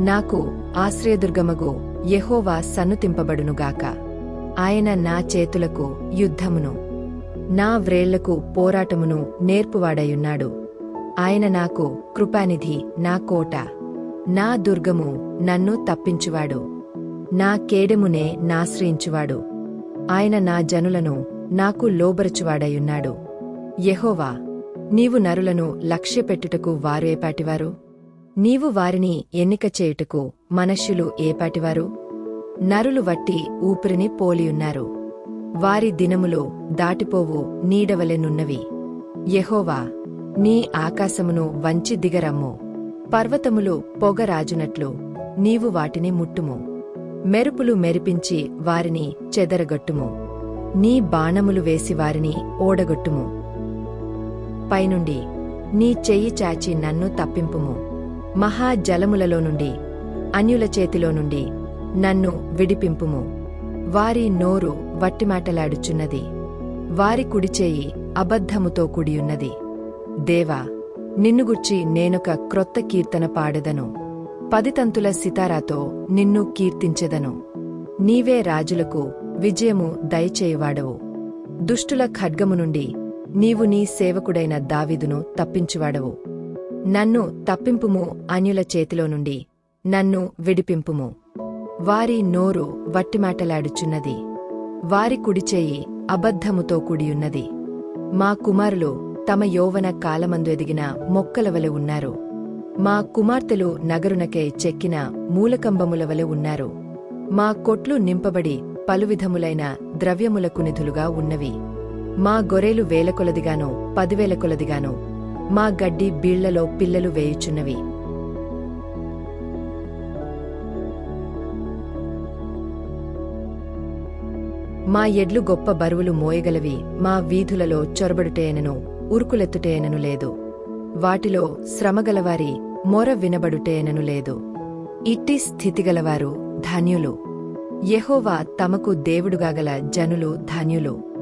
నాకు ఆశ్రయదుర్గమగు యెహోవా సన్నుతింపబడునుగాక. ఆయన నా చేతులకు యుద్ధమును నా వ్రేళ్ళకు పోరాటమును నేర్పువాడయున్నాడు. ఆయన నాకు కృపానిధి నా కోట నా దుర్గము నన్ను తప్పించువాడు నా కేడెమునే నాశ్రయించువాడు. ఆయన నా జనులను నాకు లోబరచువాడయున్నాడు. యహోవా నీవు నరులను లక్ష్యపెట్టుటకు వారు ఏపాటివారు? నీవు వారిని ఎన్నిక చేయుటకు మనుష్యులు ఏపాటివారు నరులు వట్టి ఊపిరిని పోలియున్నారు. వారి దినములు దాటిపోవు నీడవలెనున్నవి. యహోవా నీ ఆకాశమును వంచి దిగరమ్ము. పర్వతములు పొగరాజునట్లు నీవు వాటిని ముట్టుము. మెరుపులు మెరిపించి వారిని చెదరగొట్టుము. నీ బాణములు వేసి వారిని ఓడగొట్టుము. పైనుండి నీ చెయ్యి చాచి నన్ను తప్పింపుము. మహాజలములలో నుండి అన్యుల చేతిలో నుండి నన్ను విడిపింపుము. వారి నోరు వట్టిమాటలాడుచున్నది. వారి కుడిచేయి అబద్ధముతో కుడియున్నది. దేవా నిన్నుగుర్చి నేనొక క్రొత్త కీర్తన పాడెదను. పదితంతుల సితారాతో నిన్ను కీర్తించెదను. నీవే రాజులకు విజయము దయచేయువాడవు. దుష్టుల ఖడ్గము నుండి నీవు నీ సేవకుడైన దావిదును తప్పించువాడవు. నన్ను తప్పింపుము అన్యుల చేతిలో నుండి నన్ను విడిపింపుము. వారి నోరు వట్టిమాటలాడుచున్నది వారి కుడిచేయి అబద్ధముతో కూడియున్నది. మా కుమారులు తమ యౌవన కాలమందు ఎదిగిన మొక్కల వలె ఉన్నారు. మా కుమార్తెలు నగరునకే చెక్కిన మూలకంబముల వలె ఉన్నారు. మా కొట్లు నింపబడి పలువిధములైన ద్రవ్యములకు నిధులుగా ఉన్నవి. మా గొర్రెలు వేల కొలదిగాను పదివేల కొలదిగాను మా గడ్డి బీళ్ళలో పిల్లలు వేయుచున్నవి. మా ఎడ్లు గొప్ప బరువులు మోయగలవి మా వీధులలో చొరబడుటేనను ఉరుకులెత్తుటేనను లేదు. వాటిలో శ్రమగలవారి మొర వినబడుటేనను లేదు. ఇట్టి స్థితిగలవారు ధన్యులు. యెహోవా తమకు దేవుడుగాగల జనులు ధన్యులు.